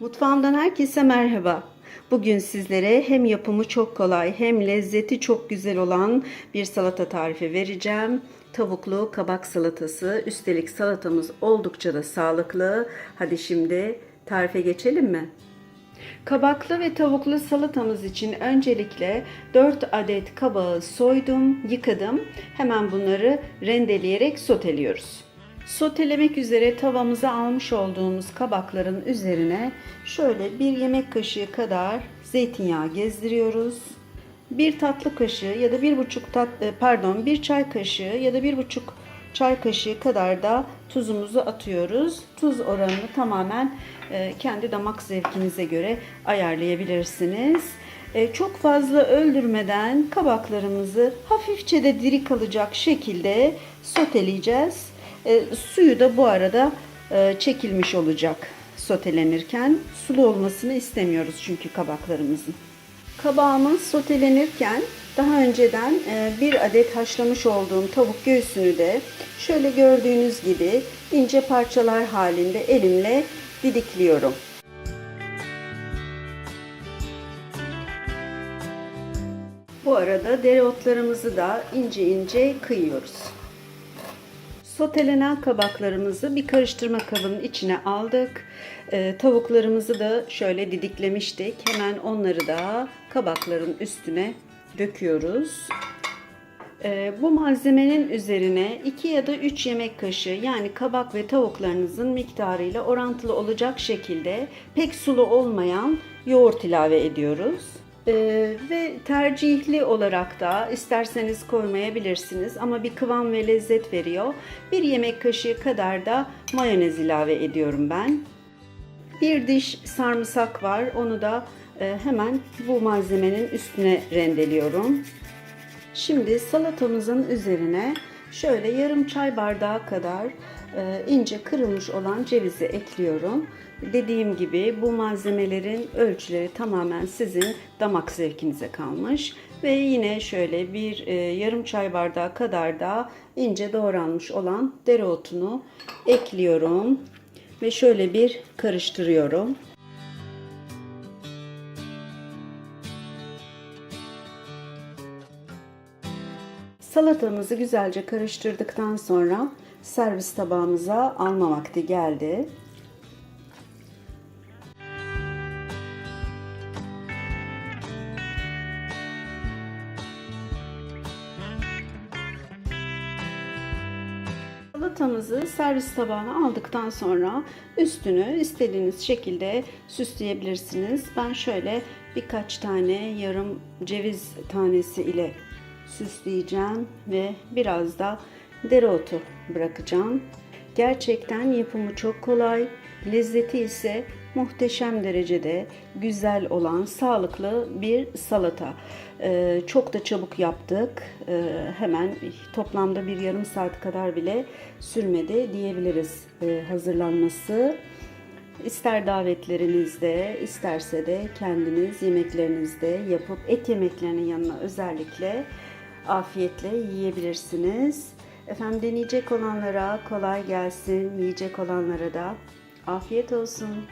Mutfağımdan herkese merhaba. Bugün sizlere hem yapımı çok kolay hem lezzeti çok güzel olan bir salata tarifi vereceğim. Tavuklu kabak salatası. Üstelik salatamız oldukça da sağlıklı. Hadi şimdi tarife geçelim mi? Kabaklı ve tavuklu salatamız için öncelikle 4 adet kabağı soydum, yıkadım. Hemen bunları rendeleyerek soteliyoruz. Sotelemek üzere tavamıza almış olduğumuz kabakların üzerine şöyle bir yemek kaşığı kadar zeytinyağı gezdiriyoruz. Bir tatlı kaşığı ya da bir buçuk tat, e, pardon bir çay kaşığı ya da bir buçuk çay kaşığı kadar da tuzumuzu atıyoruz. Tuz oranını tamamen e, kendi damak zevkinize göre ayarlayabilirsiniz. E, Çok fazla öldürmeden kabaklarımızı hafifçe de diri kalacak şekilde soteleyeceğiz. E, suyu da bu arada e, çekilmiş olacak sotelenirken. Sulu olmasını istemiyoruz çünkü kabaklarımızın. Kabağımız sotelenirken daha önceden e, bir adet haşlamış olduğum tavuk göğsünü de şöyle gördüğünüz gibi ince parçalar halinde elimle didikliyorum. Bu arada dereotlarımızı da ince ince kıyıyoruz. Sotelenen kabaklarımızı bir karıştırma kabının içine aldık. Ee, tavuklarımızı da şöyle didiklemiştik. Hemen onları da kabakların üstüne döküyoruz. Ee, bu malzemenin üzerine 2 ya da 3 yemek kaşığı yani kabak ve tavuklarınızın miktarıyla orantılı olacak şekilde pek sulu olmayan yoğurt ilave ediyoruz. Ee, ve tercihli olarak da isterseniz koymayabilirsiniz ama bir kıvam ve lezzet veriyor. Bir yemek kaşığı kadar da mayonez ilave ediyorum ben. Bir diş sarımsak var. Onu da e, hemen bu malzemenin üstüne rendeliyorum. Şimdi salatamızın üzerine şöyle yarım çay bardağı kadar ince kırılmış olan cevizi ekliyorum. Dediğim gibi bu malzemelerin ölçüleri tamamen sizin damak zevkinize kalmış. Ve yine şöyle bir e, yarım çay bardağı kadar da ince doğranmış olan dereotunu ekliyorum. Ve şöyle bir karıştırıyorum. Salatamızı güzelce karıştırdıktan sonra servis tabağımıza alma vakti geldi. Salatamızı servis tabağına aldıktan sonra üstünü istediğiniz şekilde süsleyebilirsiniz. Ben şöyle birkaç tane yarım ceviz tanesi ile süsleyeceğim ve biraz da dereotu bırakacağım. Gerçekten yapımı çok kolay, lezzeti ise muhteşem derecede güzel olan sağlıklı bir salata. Ee, çok da çabuk yaptık. Ee, hemen toplamda bir yarım saat kadar bile sürmedi diyebiliriz ee, hazırlanması. İster davetlerinizde, isterse de kendiniz yemeklerinizde yapıp et yemeklerinin yanına özellikle afiyetle yiyebilirsiniz. Efendim deneyecek olanlara kolay gelsin, yiyecek olanlara da afiyet olsun.